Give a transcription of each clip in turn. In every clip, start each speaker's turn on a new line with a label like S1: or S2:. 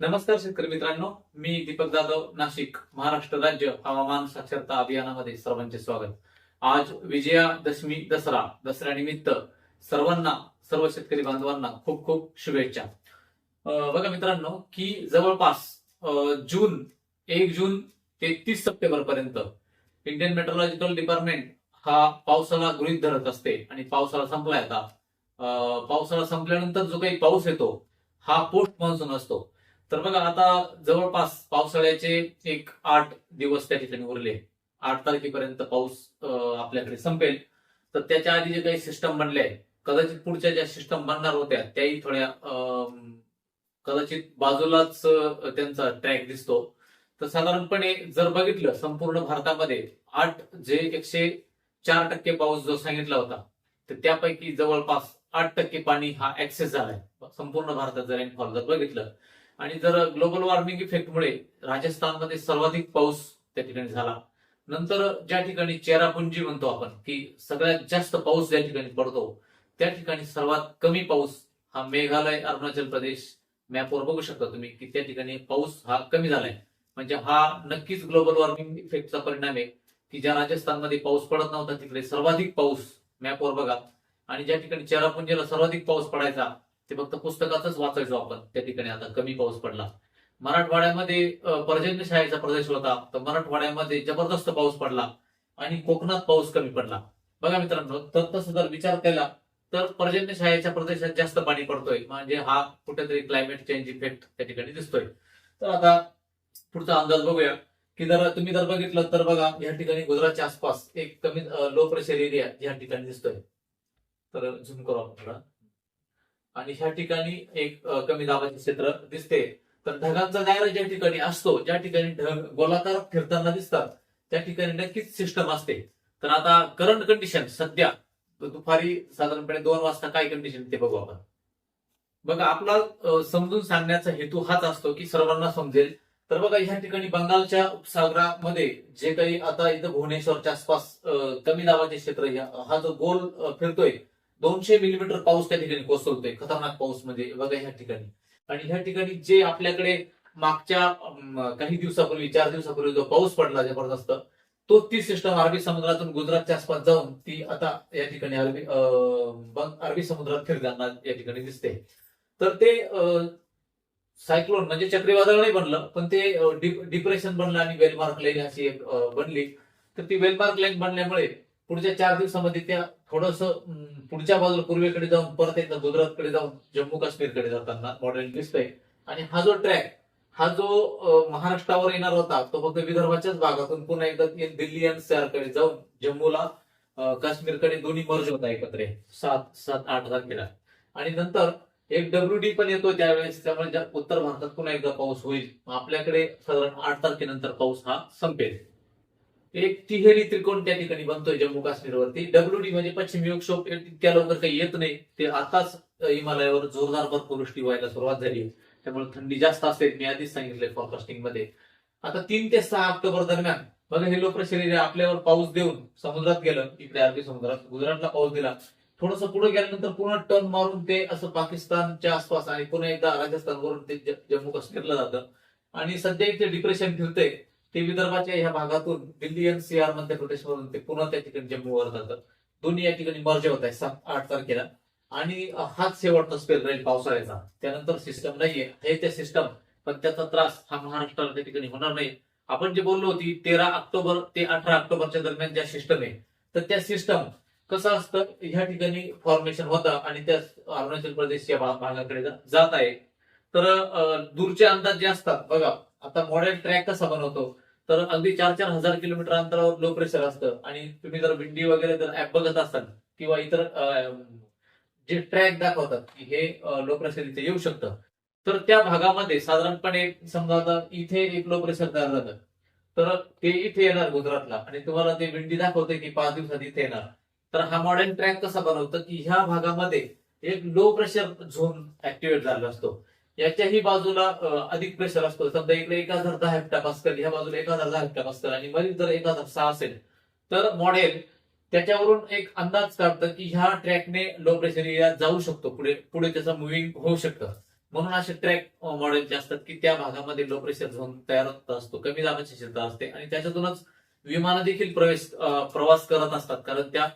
S1: नमस्कार शेतकरी मित्रांनो मी दीपक जाधव नाशिक महाराष्ट्र राज्य हवामान साक्षरता अभियानामध्ये सर्वांचे स्वागत. आज विजयादशमी दसरा दसऱ्यानिमित्त सर्वांना सर्व शेतकरी बांधवांना खूप खूप शुभेच्छा. बघा मित्रांनो की जवळपास अं, जून एक जून ते तीस सप्टेंबर पर्यंत इंडियन मेट्रोलॉजिकल डिपार्टमेंट हा पावसाला गृहीत धरत असते आणि पावसाळा संपलाय आता. पावसाळा संपल्यानंतर जो काही पाऊस येतो हा पोस्ट मान्सून असतो. तर बघा आता जवळपास पावसाळ्याचे एक आठ दिवस त्या ठिकाणी उरले. आठ तारखेपर्यंत पाऊस आपल्याकडे संपेल. तर त्याच्या आधी जे काही सिस्टम बनले आहे कदाचित पुढच्या ज्या सिस्टम बनणार होत्या त्याही थोड्या कदाचित बाजूलाच त्यांचा ट्रॅक दिसतो. तर साधारणपणे जर बघितलं संपूर्ण भारतामध्ये आठ जे एकशे चार टक्के पाऊस जो सांगितला होता तर त्यापैकी जवळपास आठ टक्के पाणी हा ऍक्सेस झालाय. संपूर्ण भारतात जर रेनफॉल जर बघितलं आणि जर ग्लोबल वॉर्मिंग इफेक्टमुळे राजस्थानमध्ये सर्वाधिक पाऊस त्या ठिकाणी झाला नंतर ज्या ठिकाणी चेरापुंजी म्हणतो आपण की सगळ्यात जास्त पाऊस ज्या ठिकाणी पडतो त्या ठिकाणी सर्वात कमी पाऊस हा मेघालय अरुणाचल प्रदेश मॅपवर बघू शकता तुम्ही की त्या ठिकाणी पाऊस हा कमी झालाय. म्हणजे हा नक्कीच ग्लोबल वॉर्मिंग इफेक्टचा परिणाम आहे की ज्या राजस्थानमध्ये पाऊस पडत नव्हता तिकडे सर्वाधिक पाऊस मॅपवर बघा. आणि ज्या ठिकाणी चेरापुंजीला सर्वाधिक पाऊस पडायचा ते फक्त पुस्तकातच वाचायचो आपण त्या ठिकाणी. आता कमी पाऊस पडला. मराठवाड्यामध्ये पर्जन्य पर्जन्यशाळेचा प्रदेश होता. तर मराठवाड्यामध्ये जबरदस्त पाऊस पडला आणि कोकणात पाऊस कमी पडला. बघा मित्रांनो तर तसं जर विचार केला तर पर्जन्यशाळेच्या प्रदेशात जास्त पाणी पडतोय. म्हणजे हा कुठेतरी क्लायमेट चेंज इफेक्ट त्या ठिकाणी दिसतोय. तर आता पुढचा अंदाज बघूया. की जर तुम्ही जर बघितलं तर बघा या ठिकाणी गुजरातच्या आसपास एक कमी लो प्रेशर एरिया या ठिकाणी दिसतोय. तर झूम करू आपण थोडा. आणि ह्या ठिकाणी एक कमी दाबाचे क्षेत्र दिसते. तर ढगांचा दायरा ज्या ठिकाणी असतो ज्या ठिकाणी ढग गोलाकार फिरताना दिसतात त्या ठिकाणी नक्कीच सिस्टम असते. तर आता करंट कंडिशन सध्या दुपारी साधारणपणे दोन वाजता काय कंडिशन ते बघू आपण. बघा आपला समजून सांगण्याचा हेतू हाच असतो की सर्वांना समजेल. तर बघा ह्या ठिकाणी बंगालच्या उपसागरामध्ये जे काही आता इथं भुवनेश्वरच्या आसपास कमी दाबाचे क्षेत्र हा जो गोल फिरतोय दोनशे मिलीमीटर पाऊस त्या ठिकाणी कोसळतोय खतरनाक पाऊस म्हणजे बघा ह्या ठिकाणी. आणि ह्या ठिकाणी जे आपल्याकडे मागच्या काही दिवसापूर्वी चार दिवसापूर्वी जो पाऊस पडला जबरदस्त तो ती सिस्टम अरबी समुद्रातून गुजरातच्या आसपास जाऊन ती आता या ठिकाणी अरबी अरबी समुद्रात फिरताना या ठिकाणी दिसते. तर ते सायक्लोन म्हणजे चक्रीवादळ नाही बनलं पण ते डिप्रेशन बनलं आणि वेलमार्क लाईन अशी एक बनली. तर ती वेलमार्क लाईन बनल्यामुळे पुढच्या चार दिवसामध्ये त्या थोडस पुढच्या बाजूला पूर्वेकडे जाऊन परत एकदा गुजरातकडे जाऊन जम्मू काश्मीरकडे जाताना मॉडेल दिसतंय. आणि हा जो ट्रॅक हा जो महाराष्ट्रावर येणार होता तो फक्त विदर्भाच्याच भागातून पुन्हा एकदा दिल्ली आणि जाऊन जम्मूला काश्मीरकडे दोन्ही मर्ज होता एकत्र. सात सात आठ तारखेला. आणि नंतर एक डब्ल्यू डी पण येतो त्यावेळेस त्यामुळे ज्या उत्तर भारतात पुन्हा एकदा पाऊस होईल. मग आपल्याकडे साधारण आठ तारखेनंतर पाऊस हा संपेल. एक तिहेरी त्रिकोण त्या ठिकाणी बनतोय जम्मू काश्मीरवरती. डब्ल्यू डी म्हणजे पश्चिम विक्षोभ इतक्या लवकर काही येत नाही. ते आताच हिमालयावर जोरदार बर्फवृष्टी व्हायला सुरुवात झाली आहे. त्यामुळे थंडी जास्त असेल मी आधीच सांगितलंय फॉरकास्टिंगमध्ये. आता तीन ते सहा ऑक्टोबर दरम्यान बघा हे लो प्रेशर एरिया आपल्यावर पाऊस देऊन समुद्रात गेलं इकडे अरबी समुद्रात गुजरातला पाऊस दिला. थोडस पुढे गेल्यानंतर पुन्हा टर्न मारून ते असं पाकिस्तानच्या आसपास आणि पुन्हा एकदा राजस्थानवरून ते जम्मू काश्मीरला जातं. आणि सध्या इथे डिप्रेशन फिरतंय. ते विदर्भाच्या ह्या भागातून दिल्ली एन सी आर मध्य प्रदेशमधून ते पुन्हा त्या ठिकाणी जम्मूवर जातं दोन्ही या ठिकाणी मर्ज होत आहे सात आठ तारखेला. आणि हाच शेवटचा स्पेल राहील पावसाळ्याचा. त्यानंतर सिस्टम नाहीये. हे ते सिस्टम पण त्याचा त्रास हा महाराष्ट्राला त्या ठिकाणी होणार नाही. आपण जे बोललो होती तेरा ऑक्टोबर ते अठरा ऑक्टोबरच्या दरम्यान ज्या सिस्टम आहे तर त्या सिस्टम कसं असतं ह्या ठिकाणी फॉर्मेशन होतं आणि त्या अरुणाचल प्रदेशच्या भागाकडे जात आहे. तर दूरचे अंदाज जे असतात बघा आता मॉडेल ट्रॅक कसा बनवतो तर अगदी चार चार हजार किलोमीटर अंतरावर लो प्रेशर असतं. आणि तुम्ही जर विंडी वगैरे जर ऍप बघत असाल किंवा इतर जे ट्रॅक दाखवतात की हे लो प्रेशर इथे येऊ शकतं. तर त्या भागामध्ये साधारणपणे समजा आता इथे एक लो प्रेशर तयार झालं. तर ते इथे येणार गुजरातला. आणि तुम्हाला ते विंडी दाखवते की पाच दिवसात इथे येणार. तर हा मॉडर्न ट्रॅक कसा बनवतं की ह्या भागामध्ये एक लो प्रेशर झोन ऍक्टिव्हेट झालेला असतो. याच्याही बाजूला अधिक प्रेशर असतो. समजा इकडे एक हजार दहा हेक्टा पास्कल ह्या बाजूला एक हजार दहा हप्ता पास्कल आणि मध्ये जर एक हजार सहा असेल तर मॉडेल त्याच्यावरून एक अंदाज काढतं की ह्या ट्रॅकने लो प्रेशर एरिया जाऊ शकतो. पुढे पुढे त्याचं मुव्हिंग होऊ शकतं. म्हणून असे ट्रॅक मॉडेल जे असतात की त्या भागामध्ये लो प्रेशर झोन तयार होत असतो. कमी दाबाची क्षेत्र असते आणि त्याच्यातूनच विमानं देखील प्रवेश प्रवास करत असतात. कारण त्या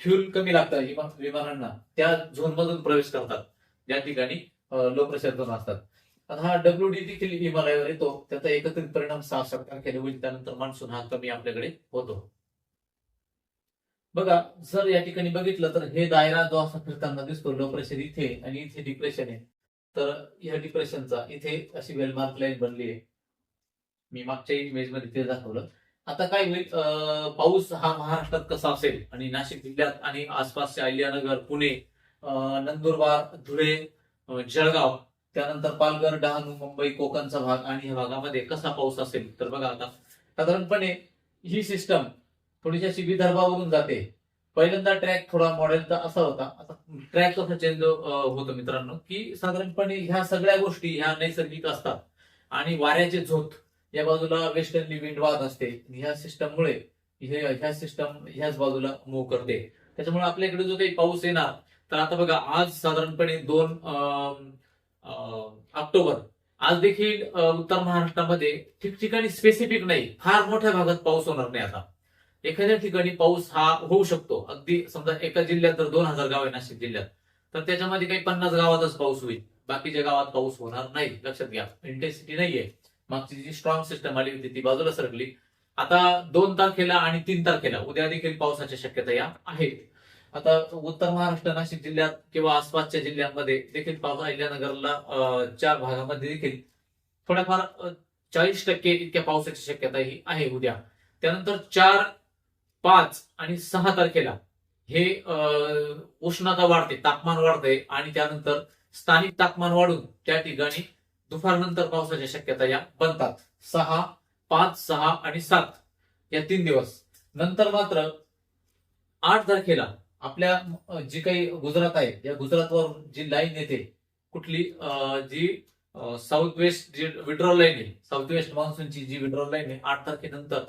S1: फ्युल कमी लागतात विमानांना. त्या झोन मधून प्रवेश करतात. ज्या ठिकाणी लो असतात. हा डब्ल्यू डी देखील हिमालयावर येतो. त्याचा एकत्रित परिणाम सहा सात केले होईल. त्यानंतर मान्सून हा कमी आपल्याकडे होतो. बघा जर या ठिकाणी बघितलं तर हे दायरा जो असा फिरताना दिसतो लो प्रेशर इथे आणि इथे डिप्रेशन आहे. तर या डिप्रेशनचा इथे अशी वेलमार्क लाईन बनली आहे. मी मागच्या इमेजमध्ये ते दाखवलं. आता काय होईल? पाऊस हा महाराष्ट्रात कसा असेल? आणि नाशिक जिल्ह्यात आणि आसपासचे अहिल्यानगर पुणे नंदुरबार धुळे जळगाव त्यानंतर पालघर डहाणू मुंबई कोकणचा भाग आणि ह्या भागामध्ये कसा पाऊस असेल? तर बघा आता साधारणपणे ही सिस्टम थोडीशी विदर्भावरून जाते. पहिल्यांदा ट्रॅक थोडा मॉडेलचा असा होता. आता ट्रॅक कसा चेंज होतो मित्रांनो की साधारणपणे ह्या सगळ्या गोष्टी ह्या नैसर्गिक असतात. आणि वाऱ्याचे झोत या बाजूला वेस्टर्नली विंड वाहत असते. ह्या सिस्टममुळे हे ह्या सिस्टम ह्याच बाजूला मूव्ह करते. त्याच्यामुळे आपल्याकडे जो काही पाऊस येणार तर आता बघा आज साधारणपणे दोन अं, ऑक्टोबर. आज देखील उत्तर महाराष्ट्रामध्ये ठिकठिकाणी स्पेसिफिक नाही फार मोठ्या भागात पाऊस होणार नाही आता. एखाद्या ठिकाणी पाऊस हा होऊ शकतो. अगदी समजा एका जिल्ह्यात जर दोन हजार गाव आहे नाशिक जिल्ह्यात तर त्याच्यामध्ये काही पन्नास गावातच पाऊस होईल. बाकीच्या गावात पाऊस होणार नाही. लक्षात घ्या इंटेन्सिटी नाहीये. मागची जी स्ट्रॉंग सिस्टम आली होती ती बाजूला सरकली. आता दोन तारखेला आणि तीन तारखेला उद्या देखील पावसाच्या शक्यता या आहेत. आता उत्तर महाराष्ट्र नाशिक जिल्ह्यात किंवा आसपासच्या जिल्ह्यांमध्ये देखील पाऊस अहिल्यानगरला अं, चार भागामध्ये देखील थोड्याफार चाळीस टक्के इतक्या पावसाची शक्यता ही आहे उद्या. त्यानंतर चार पाच आणि सहा तारखेला हे अं, उष्णता वाढते तापमान वाढते आणि त्यानंतर स्थानिक तापमान वाढून त्या ठिकाणी दुपारनंतर पावसाच्या शक्यता या बनतात. सहा पाच सहा आणि सात या तीन दिवस. नंतर मात्र आठ तारखेला आपल्या जी काही गुजरात आहे या गुजरातवर जी लाईन येते कुठली जी साऊथ वेस्ट जी विड्रॉल लाईन आहे साऊथ वेस्ट मान्सूनची जी विड्रॉल लाईन आहे आठ तारखेनंतर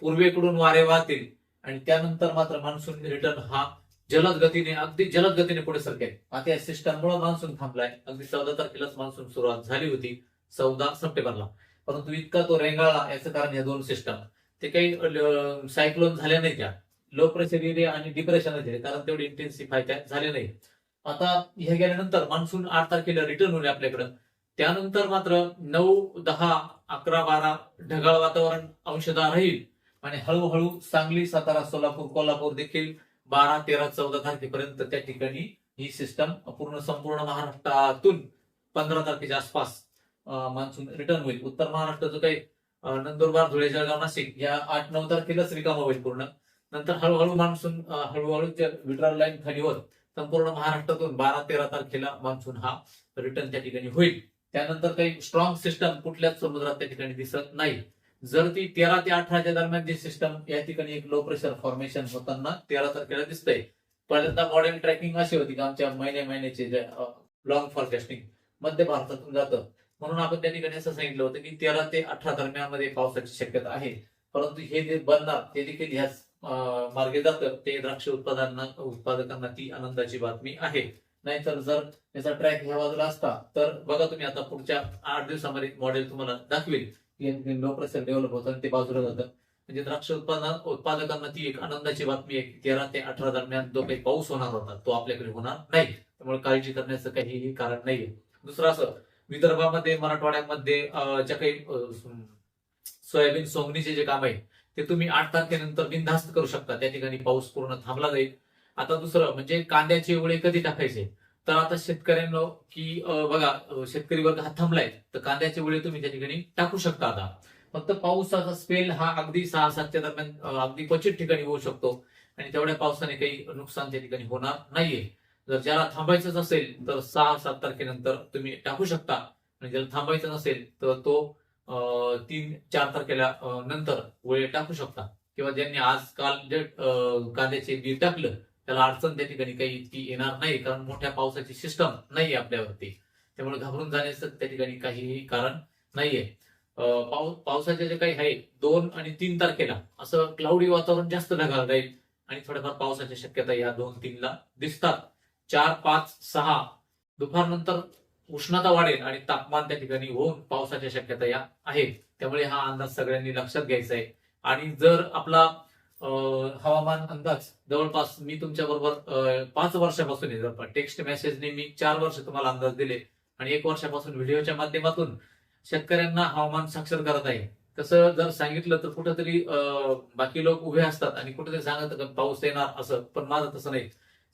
S1: पूर्वेकडून वारे वाहतील आणि त्यानंतर मात्र मान्सून रिटर्न हा जलद गतीने अगदी जलद गतीने पुढे सरकेल. आता या सिस्टममुळे मान्सून थांबलाय. अगदी चौदा तारखेलाच मान्सून सुरुवात झाली होती चौदा सप्टेंबरला. परंतु इतका तो रेंगाळला याचं कारण या दोन सिस्टम ते काही सायक्लोन झाल्या नाही त्या. लो प्रेशर एरिया आणि डिप्रेशन कारण तेवढे इंटेन्सिफाय त्या झाले नाही. आता हे गेल्यानंतर मान्सून आठ तारखेला रिटर्न होईल आपल्याकडं. त्यानंतर मात्र नऊ दहा अकरा बारा ढगाळ वातावरण अंशतः राहील. आणि हळूहळू सांगली सातारा सोलापूर कोल्हापूर देखील बारा तेरा चौदा तारखेपर्यंत त्या ठिकाणी ही सिस्टम पूर्ण संपूर्ण महाराष्ट्रातून पंधरा तारखेच्या आसपास मान्सून रिटर्न होईल. उत्तर महाराष्ट्र जो काही नंदुरबार धुळे जळगाव नाशिक या आठ नऊ तारखेलाच रिकामा होईल पूर्ण. नंतर हळूहळू मान्सून हळूहळू त्या विड्रॉल लाईन खाली होत संपूर्ण महाराष्ट्रातून बारा तेरा तारखेला मान्सून हा रिटर्न त्या ठिकाणी होईल. त्यानंतर काही स्ट्रॉंग सिस्टम कुठल्याच समुद्रात त्या ठिकाणी दिसत नाही. जर ती तेरा ते अठराच्या दरम्यान जी सिस्टम या ठिकाणी एक लो प्रेशर फॉर्मेशन होताना तेरा तारखेला दिसतंय. पहिल्यांदा मॉडेल ट्रॅकिंग अशी होती की आमच्या महिने महिन्याचे जे लॉंग फॉरकास्टिंग मध्य भारतातून जातं. म्हणून आपण त्या ठिकाणी असं सांगितलं होतं की तेरा ते अठरा दरम्यानमध्ये पावसाची शक्यता आहे. परंतु हे जे बनणार ते देखील ह्याच मार्गे जातं. ते द्राक्ष उत्पादनांना उत्पादकांना ती आनंदाची बातमी आहे. नाहीतर जर त्याचा ट्रॅक ह्या बाजूला असता तर बघा तुम्ही आता पुढच्या आठ दिवसामध्ये मॉडेल तुम्हाला दाखवेल. लो प्रेशर डेव्हलप होतं ते बाजूला जातं. म्हणजे द्राक्ष उत्पादन उत्पादकांना ती एक आनंदाची बातमी आहे. तेरा ते अठरा दरम्यान जो काही पाऊस होणार होता तो आपल्याकडे होणार नाही. त्यामुळे काळजी करण्याचं काहीही कारण नाहीये. दुसरं असं विदर्भामध्ये मराठवाड्यामध्ये ज्या काही सोयाबीन सोंगणीचे जे काम आहे ते तुम्ही आठ तारखेनंतर बिनधास्त करू शकता. त्या ठिकाणी पाऊस पूर्ण थांबला जाईल. आता दुसरं म्हणजे कांद्याचे एवढे कधी टाकायचे? तर आता शेतकऱ्यांना की बघा शेतकरी वर्ग हा थांबलाय तर कांद्याचे वेळे तुम्ही त्या ठिकाणी टाकू शकता आता. फक्त पावसाचा स्पेल हा अगदी सहा सातच्या दरम्यान अगदी क्वचित ठिकाणी होऊ शकतो. आणि तेवढ्या पावसाने काही नुकसान त्या ठिकाणी होणार नाहीये. जर ज्याला थांबायचंच असेल तर सहा सात तारखेनंतर तुम्ही टाकू शकता. आणि ज्याला थांबायचं नसेल तर तो तीन चार तारखेला नंतर वेळ टाकू शकता. किंवा ज्यांनी आजकाल जे अं, कांद्याचे बी टाकलं त्याला अडचण त्या ठिकाणी काही इतकी येणार नाही कारण मोठ्या पावसाची सिस्टम नाही आपल्यावरती. त्यामुळे घाबरून जाण्याचं त्या ठिकाणी काहीही कारण नाहीये. अं, पावसाचे जे काही आहे दोन आणि तीन तारखेला असं क्लाउडी वातावरण जास्त ढगाळ राहील आणि थोड्याफार पावसाच्या शक्यता या दोन तीनला दिसतात. चार पाच सहा दुपारनंतर उष्णता वाढेल आणि तापमान त्या ठिकाणी होऊन पावसाच्या शक्यता या आहेत. त्यामुळे हा अंदाज सगळ्यांनी लक्षात घ्यायचा आहे. आणि जर आपला हवामान अंदाज जवळपास मी तुमच्या बरोबर पाच वर्षापासून आहे. जर टेक्स्ट मेसेजने मी चार वर्ष तुम्हाला अंदाज दिले आणि एक वर्षापासून व्हिडिओच्या माध्यमातून शेतकऱ्यांना हवामान साक्षर करत आहे. तसं जर सांगितलं तर कुठेतरी बाकी लोक उभे असतात आणि कुठेतरी सांगत पाऊस येणार असं. पण माझं तसं नाही.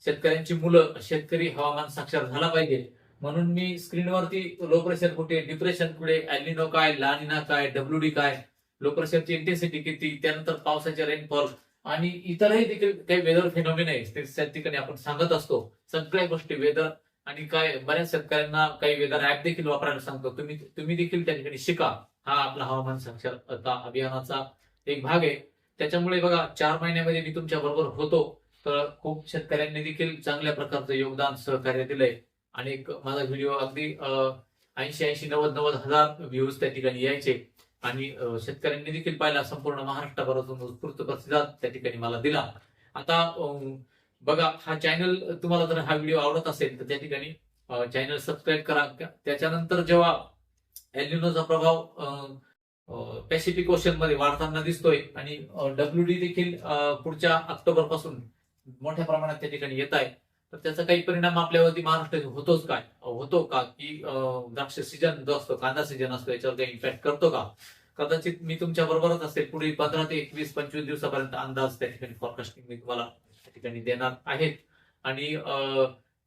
S1: शेतकऱ्यांची मुलं शेतकरी हवामान साक्षर झाला पाहिजे. म्हणून मी स्क्रीनवरती लो प्रेशर कुठे डिप्रेशन कुठे अॅलिनो काय लानिना काय डब्ल्यू डी काय लो प्रेशरची इंटेन्सिटी किती त्यानंतर पावसाचे रेनफॉल आणि इतरही देखील काही वेदर फिनॉमिन आहे. ते त्या ठिकाणी आपण सांगत असतो. सगळ्या गोष्टी वेदर आणि काय बऱ्याच शेतकऱ्यांना काही वेदर ऍप देखील वापरायला सांगतो. तुम्ही तुम्ही देखील त्या ठिकाणी शिका. हा आपला हवामान साक्षरता अभियानाचा एक भाग आहे. त्याच्यामुळे बघा चार महिन्यामध्ये मी तुमच्या बरोबर होतो. तर खूप शेतकऱ्यांनी देखील चांगल्या प्रकारचं योगदान सहकार्य दिलंय. आणि एक माझा व्हिडिओ अगदी ऐंशी ऐंशी नव्वद नव्वद हजार व्ह्यूज त्या ठिकाणी यायचे. आणि शेतकऱ्यांनी देखील पाहिला संपूर्ण महाराष्ट्राभरातून उत्स्फूर्त प्रतिसाद त्या ठिकाणी मला दिला. आता अं, बघा हा चॅनल तुम्हाला जर हा व्हिडिओ आवडत असेल तर त्या ठिकाणी चॅनल सबस्क्राईब करा. त्याच्यानंतर जेव्हा एल्युनोचा प्रभाव पॅसिफिक ओशनमध्ये वाढताना दिसतोय आणि डब्ल्यू डी देखील पुढच्या ऑक्टोबरपासून मोठ्या प्रमाणात त्या ठिकाणी येत आहे. तर त्याचा काही परिणाम आपल्यावरती महाराष्ट्रात होतोच काय? होतो का? की द्राक्ष सीजन जो असतो कांदा सीजन असतो याच्यावर काही इम्पॅक्ट करतो का? कदाचित मी तुमच्या बरोबरच असते पुढील पंधरा ते एकवीस पंचवीस दिवसापर्यंत अंदाज त्या ठिकाणी फॉरकास्टिंग मी तुम्हाला त्या ठिकाणी देणार आहेत. आणि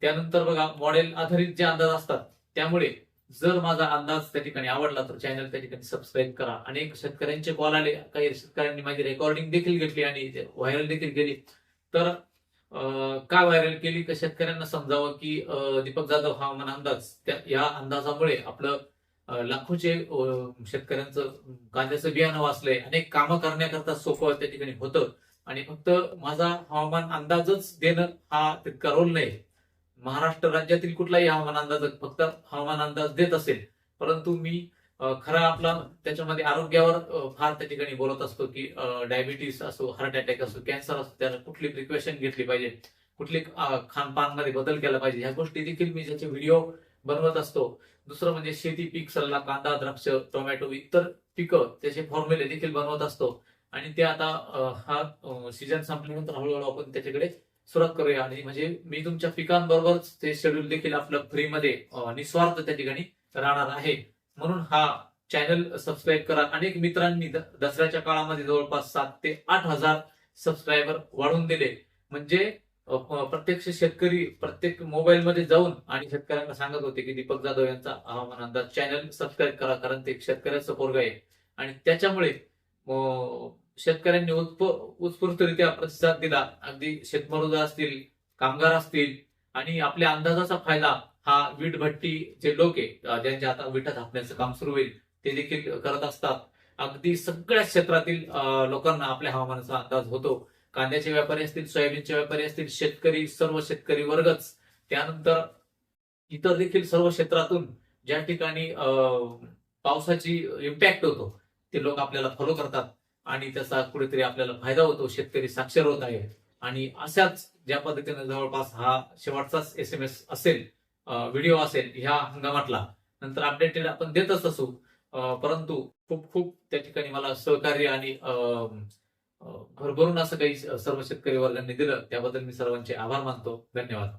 S1: त्यानंतर बघा मॉडेल आधारित जे अंदाज असतात त्यामुळे जर माझा अंदाज त्या ठिकाणी आवडला तर चॅनल त्या ठिकाणी सबस्क्राईब करा. अनेक शेतकऱ्यांचे कॉल आले. काही शेतकऱ्यांनी माझी रेकॉर्डिंग देखील घेतली आणि व्हायरल देखील गेली. तर का व्हायरल केली का शेतकऱ्यांना समजावं की अं, दीपक जाधव हवामान अंदाज. त्या या अंदाजामुळे आपलं लाखोचे शेतकऱ्यांचं कांद्याचं बियाणं वाचलंय. अनेक कामं करण्याकरता सोपं त्या ठिकाणी होतं. आणि फक्त माझा हवामान अंदाजच देणं हा तितका रोल नाही. महाराष्ट्र राज्यातील कुठलाही हवामान अंदाज फक्त हवामान अंदाज देत असेल. परंतु मी खरा आपला त्याच्यामध्ये आरोग्यावर फार त्या ठिकाणी बोलत असतो की डायबिटीस असो हार्ट अटॅक असो कॅन्सर असो त्यानं कुठली प्रिकॉशन घेतली पाहिजे? कुठली खानपानमध्ये बदल केला पाहिजे? ह्या गोष्टी देखील मी ज्याचे व्हिडिओ बनवत असतो. दुसरं म्हणजे शेती पीक सल्ला कांदा द्राक्ष टोमॅटो इतर पिकं त्याचे फॉर्म्युले देखील बनवत असतो. आणि ते आता हा सीझन संपल्यानंतर हळूहळू आपण त्याच्याकडे सुरुवात करूया. आणि म्हणजे मी तुमच्या पिकांबरोबरच ते शेड्यूल देखील आपलं फ्रीमध्ये निस्वार्थ त्या ठिकाणी राहणार आहे. म्हणून हा चॅनल सबस्क्राईब करा. अनेक मित्रांनी द- दसऱ्याच्या काळामध्ये जवळपास सात ते आठ हजार सबस्क्रायबर वाढवून दिले. म्हणजे प्रत्यक्ष शेतकरी प्रत्येक मोबाईल मध्ये जाऊन आणि शेतकऱ्यांना सांगत होते की दीपक जाधव यांचा हवामान अंदाज चॅनल सबस्क्राईब करा कारण ते शेतकऱ्याचा पोरग आहे. आणि त्याच्यामुळे शेतकऱ्यांनी उत्प- उत्स्फूर्तरित्या प्रतिसाद दिला. अगदी शेतमरुदा असतील कामगार असतील आणि आपल्या अंदाजाचा फायदा हा वीट भट्टी लोक आहे ज्यांच्या आता विटा थापण्याचं काम सुरू होईल ते देखील करत असतात. अगदी सगळ्या क्षेत्रातील लोकांना आपल्या हवामानाचा अंदाज होतो. कांद्याचे व्यापारी असतील सोयाबीनचे व्यापारी असतील शेतकरी सर्व शेतकरी वर्गच. त्यानंतर इतर देखील सर्व क्षेत्रातून ज्या ठिकाणी पावसाची इम्पॅक्ट होतो ते लोक आपल्याला फॉलो करतात आणि त्याचा कुठेतरी आपल्याला फायदा होतो शेतकरी साक्षर होत आहे आणि अशाच ज्या पद्धतीने जवळपास हा शेवटचाच एस एम एस असेल व्हिडिओ असेल ह्या हंगामातला. नंतर अपडेटेड आपण देतच असू. परंतु खूप खूप त्या ठिकाणी मला सहकार्य आणि अ, भरभरून असं काही सर्व शेतकरी वर्गांनी दिलं त्याबद्दल मी सर्वांचे आभार मानतो. धन्यवाद.